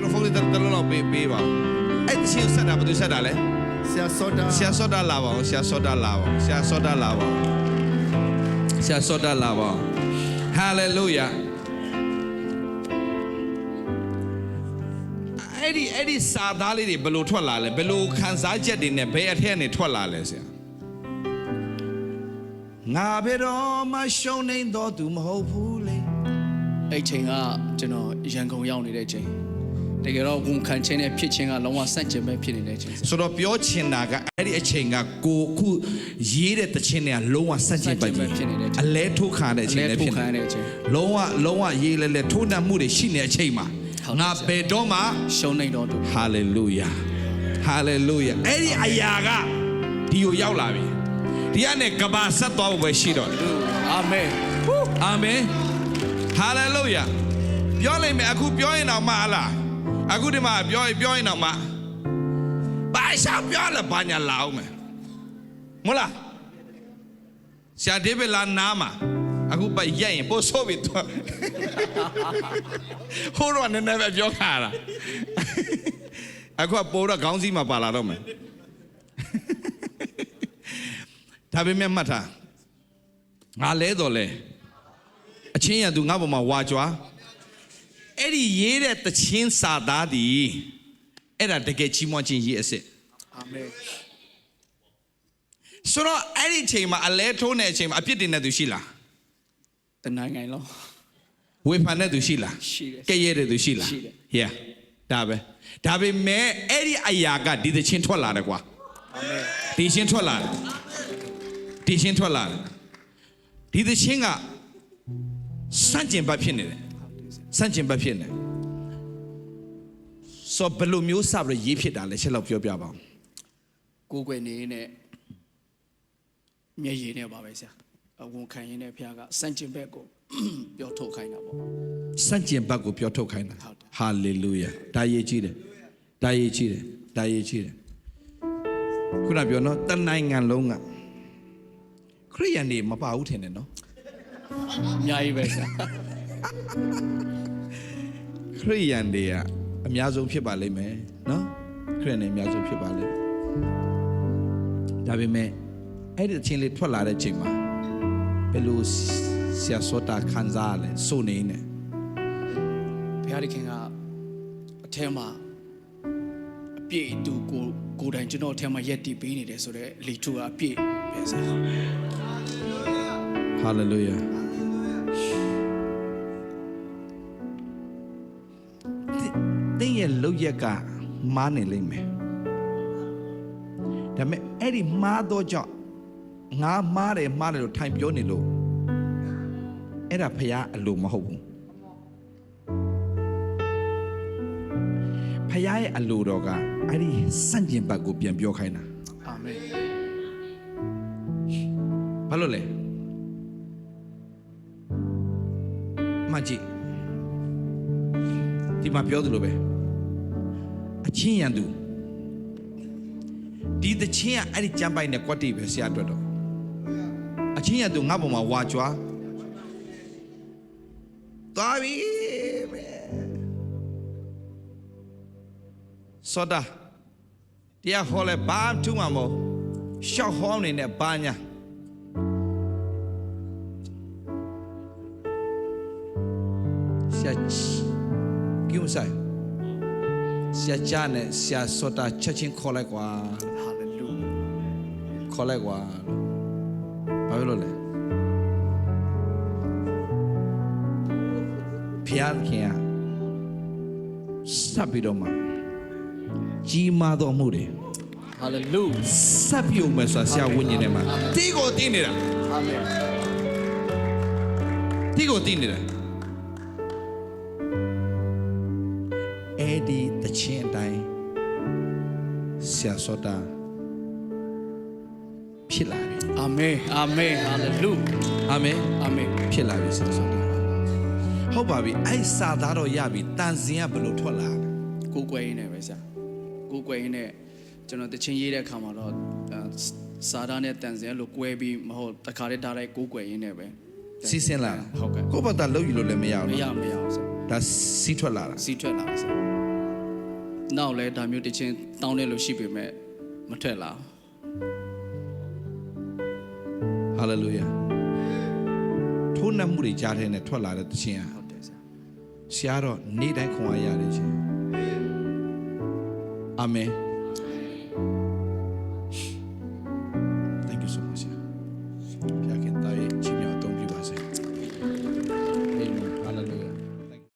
မီခရိုဖုန်းလေးတစ်တစ်လုံးတော့ပေးပေးပါဦးအဲ့တချင်းဆက်တာဘယ်သူဆက်တာလဲဆရာစောတာဆရာစောတာလာပါအောင်ဆရာစောတာလာပါအောင်ဆရာစောတာလာပါအောင်ဆရာစောတာလာပါအောင်ဟာလေလုယာအဲ့ဒီအဲ့ဒီစာသားလေးတွေဘယ်လိုထွက်လာလဲဘယ်လိုခံစားချက်တွေနဲ့ဘယ်အထက်ကနေထွက်လာလဲဆရာငါဘယ်တော့မှရှုံးနေတော့သူမဟုတ်ဘူးလေအဲ့ချိန်ကကျွန်တော်ရန်ကုန်ရောက်နေတဲ့ချိန် တကယ်တော့ဝန်ခံခြင်းနဲ့ဖြစ်ခြင်းကလုံးဝဆန့်ကျင်ပဲဖြစ်နေတဲ့ချိန်ဆိုတော့ပြောချင်တာကအဲ့ဒီအချိန်ကကိုအခုရေးတဲ့တခြင်းတွေကလုံးဝစัจကျင်ပိုက်ပြီအလဲထုတ်ခါတဲ့အချိန်လည်းဖြစ်နေတဲ့အချိန်လုံးဝလုံးဝရေးလဲလဲထိုးနှံမှုတွေရှိနေတဲ့အချိန်မှာဟုတ်ငါဘယ်တော့မှရှုံးနေတော့သူဟာလေလုယာဟာလေလုယာအဲ့ဒီအရာကဒီကိုရောက်လာပြီဒီကနေကဘာဆက်သွားဖို့ပဲရှိတော့တယ်အာမင်အာမင်ဟာလေလုယာပြောလိုက်မယ်အခုပြောရင်တော့မဟာလား အခုဒီမှာပြောရင်ပြောရင်တော့မဘာရှောက်ပြောလဲဘာညာလာအောင်မယ်မဟုတ်လားဆရာဒေးဗစ်လာနားမှာအခုပတ်ရက်ရင်ပို့ဆိုးပြီတော့ဟိုတော့နည်းနည်းပဲပြောခါတာအခုကပို့တော့ခေါင်းစည်းမှာပါလာတော့မယ်ဒါပေမဲ့မှတ်ထားငါလဲတော့လဲအချင်းရသူငါပေါ်မှာဝါကြွားအဲ့ ဒီရေးတဲ့တချင်းစာသားဒီအဲ့ဒါတကယ်ချီးမွမ်းခြင်းရေးအစ်စ်အာမင်ဆိုတော့အဲ့ဒီအချိန်မှာအလဲထိုးနေတဲ့အချိန်မှာအပြစ်တင်တဲ့သူရှိလားတနိုင်ငံလုံးဝေဖန်တဲ့သူရှိလားရှိတယ်ကဲ့ရဲ့တဲ့သူရှိလားရှိတယ် yeah ဒါပဲဒါပေမဲ့အဲ့ဒီအရာကဒီတချင်းထွက်လာတယ်ကွာအာမင်ဒီချင်းထွက်လာတယ်ဒီချင်းထွက်လာတယ်ဒီတချင်းကစန့်ကျင်ဘတ်ဖြစ်နေတယ် စန့်ကျင်ဘက်ဖြစ်နေဆိုဘယ်လိုမျိုးစပြီးရေးဖြစ်တာလဲချက်လောက်ပြောပြပါဦးကိုယ်ွယ်နေနဲ့မျက်ရည်နဲ့ပါပဲဆရာအဝန်ခံရင်းနဲ့ဖခင်ကစန့်ကျင်ဘက်ကိုပြောထုတ်ခိုင်းတာပေါ့စန့်ကျင်ဘက်ကိုပြောထုတ်ခိုင်းတာဟုတ်တယ်ဟာလေလုယာဒါရေးကြည့်တယ်ဒါရေးကြည့်တယ်ဒါရေးကြည့်တယ်ခုနပြောနော်တနိုင်ငံလုံးကခရိယန်တွေမပါဘူးထင်တယ်နော်အများကြီးပဲဆရာ ခရိယန်တွေကအများဆုံးဖြစ်ပါလိမ့်မယ်နော်ခရိယန်တွေအများဆုံးဖြစ်ပါလိမ့်မယ်ဒါပေမဲ့အဲ့ဒီအချင်းလေးထွက်လာတဲ့ချိန်မှာဘယ်လိုဆရာစောတာခံစားရလဲစုနေနေဘုရားသခင်ကအထဲမှာအပြည့်အတူကိုကိုယ်တိုင်ကျွန်တော်အထဲမှာရက်တည်ပေးနေတယ်ဆိုတော့လီထူကအပြည့်ပဲဆရာ Hallelujah. တင်း လောက်ရက်ကမားနေလိမ့်မယ်ဒါပေမဲ့အဲ့ဒီမားတော့ကြောင့်ငါမားတယ်မားတယ်လို့ထိုင်ပြောနေလို့အဲ့ဒါဖះအလိုမဟုတ်ဘူးဖះရဲ့အလိုတော်ကအဲ့ဒီစန့်ကျင်ဘက်ကိုပြန်ပြောခိုင်းတာအာမင်ဘာလို့လဲမကြီးဒီမှာပြောသလိုပဲ အချင်းရန်သူဒီတချင်းကအဲ့ဒီကြမ်းပိုက်နဲ့ကွက်တိပဲဆရာအတွက်တော့အချင်းရန်သူငါ့ပေါ်မှာဝါကြွားသွားပြီပဲစောတာတရားဟောလဲဘာမှထူးမှာမဟုတ်ရှောက်ဟောနေနဲ့ဘာညာဆရာကိမဆိုင် ဆရာချာနဲ့ဆရာစောတာချက်ချင်းခေါ်လိုက်ကွာဟာလေလုယာခေါ်လိုက်ကွာဘာဖြစ်လို့လဲဖျားခင်ကစပ်ပြီးတော့မှကြီးမားသောမှုတွေဟာလေလုယာစပ်ပြုံမဲ့ဆိုတာဆရာဝိညာဉ်ထဲမှာတီးကိုတင်းနေတာအာမင်တီးကိုတင်းနေတာ အဲ့ဒီတချင်းအတိုင်းဆရာစောတာဖြစ်လာပြီအာမင်အာမင်ဟာလေလုယာအာမင်အာမင်ဖြစ်လာပြီဆရာစောတာဟုတ်ပါပြီအဲ့စာသားတော့ရပြီတန်စင်ကဘယ်လိုထွက်လာလဲကိုယ်ွယ်ရင်းနဲ့ပဲဆရာကိုယ်ွယ်ရင်းနဲ့ကျွန်တော်တချင်းရေးတဲ့အခါမှာတော့အဲစာသားနဲ့တန်စင်လို့꿰ပြီးမဟုတ်တခါတည်းဒါလိုက်ကိုယ်ွယ်ရင်းနဲ့ပဲစီးစင်းလာတာဟုတ်ကဲ့ကိုယ့်ဘာသာလှုပ်ယူလို့လည်းမရမဘူးရနော်မရအောင်ဆရာ ဒါစီးထွက်လာတာစီးထွက်လာပါဆရာနောက်လဲဒါမျိုးတခြင်းတောင်းတယ်လို့ရှိပေမဲ့မထက်လာဟာလေလုယာထိုးနှက်မှုတွေကြားထဲနဲ့ထွက်လာတဲ့တခြင်းဟာဟုတ်တယ်ဆရာဆရာတော့နေ့တိုင်းခွန်အားရတယ်ရှင်အာမင်